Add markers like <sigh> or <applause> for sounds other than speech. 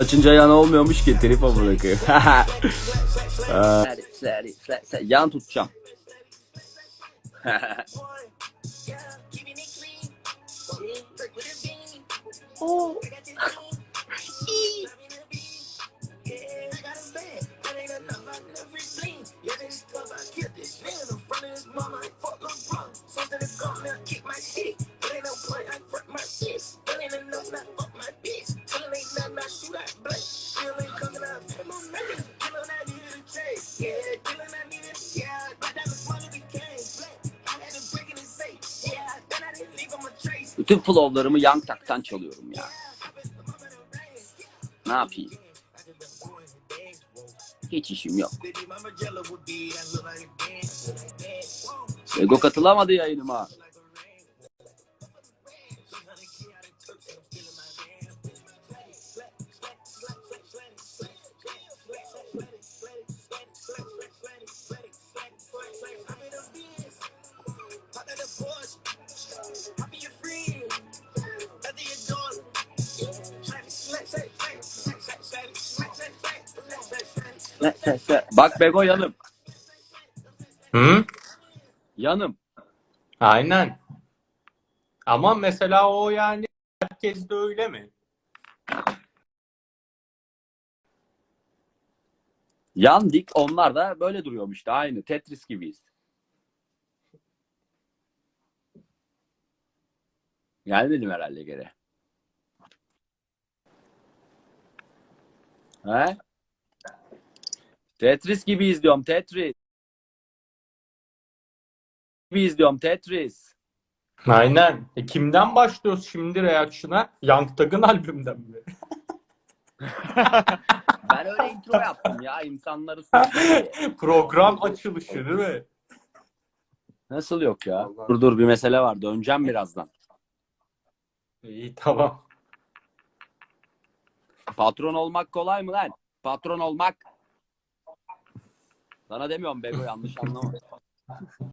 Açınca yan olmuyormuş ki trip bırakıyor. <laughs> yan tutacağım. <laughs> <laughs> Bütün flowlarımı Young Tak'tan çalıyorum ya. Ne yapayım? Hiç işim yok. Ego katılamadı yayınıma. Bak Bego yanım. Hı? Yanım. Aynen. Ama mesela o yani herkes de öyle mi? Yan dik onlar da böyle duruyormuş işte aynı Tetris gibiyiz. Gelmedim herhalde geri. He? Tetris gibiyiz diyorum Tetris. Gibiyiz diyorum Tetris. Aynen. E kimden başlıyoruz şimdi reaction'a? Young Thug'ın albümden mi? <laughs> Ben öyle intro yaptım ya insanları. <laughs> Program açılışı değil mi? Nasıl yok ya? Dur dur bir mesele var döneceğim birazdan. İyi tamam. Patron olmak kolay mı lan? Patron olmak. Sana demiyorum Bego yanlış anlama. <laughs>